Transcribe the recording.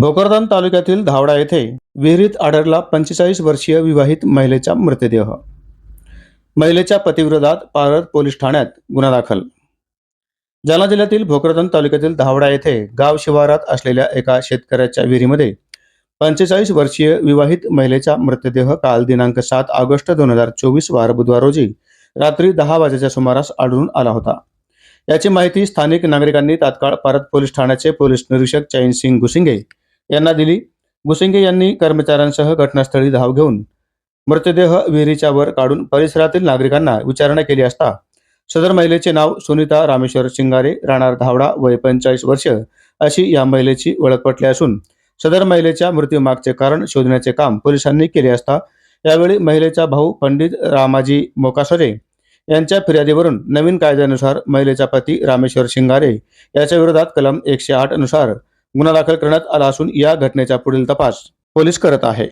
भोकरदान तालुक्यातील धावडा येथे विहिरीत आढळला पंचेचाळीस वर्षीय विवाहित महिलेचा मृतदेह. महिलेच्या पतीविरोधात पारद पोलीस ठाण्यात गुन्हा दाखल. जालना जिल्ह्यातील भोकरदन तालुक्यातील धावडा येथे गाव शिवारात असलेल्या एका शेतकऱ्याच्या विहिरीमध्ये पंचेचाळीस वर्षीय विवाहित महिलेचा मृतदेह काल दिनांक सात ऑगस्ट दोन हजार चोवीस वार बुधवार रोजी रात्री दहा वाजेच्या सुमारास आढळून आला होता. याची माहिती स्थानिक नागरिकांनी तात्काळ पारद पोलीस ठाण्याचे पोलीस निरीक्षक चैन सिंग गुसिंगे यांना दिली. गुसिंगे यांनी कर्मचाऱ्यांसह घटनास्थळी धाव घेऊन मृतदेह विहिरीच्या वर काढून परिसरातील नागरिकांना विचारणा केली असता सदर महिलेचे नाव सुनीता रामेश्वर शिंगारे राहणार धावडा वय पंचेचाळीस वर्ष अशी या महिलेची ओळख पटली असून सदर महिलेच्या मृत्यूमागचे कारण शोधण्याचे काम पोलिसांनी केले असता यावेळी महिलेचा भाऊ पंडित रामाजी मोकासरे यांच्या फिर्यादीवरून नवीन कायद्यानुसार महिलेचा पती रामेश्वर शिंगारे याच्या विरोधात कलम एकशे आठनुसार गुन्हा दाखल करण्यात आला असून या घटनेचा पुढील तपास पोलीस करत आहे.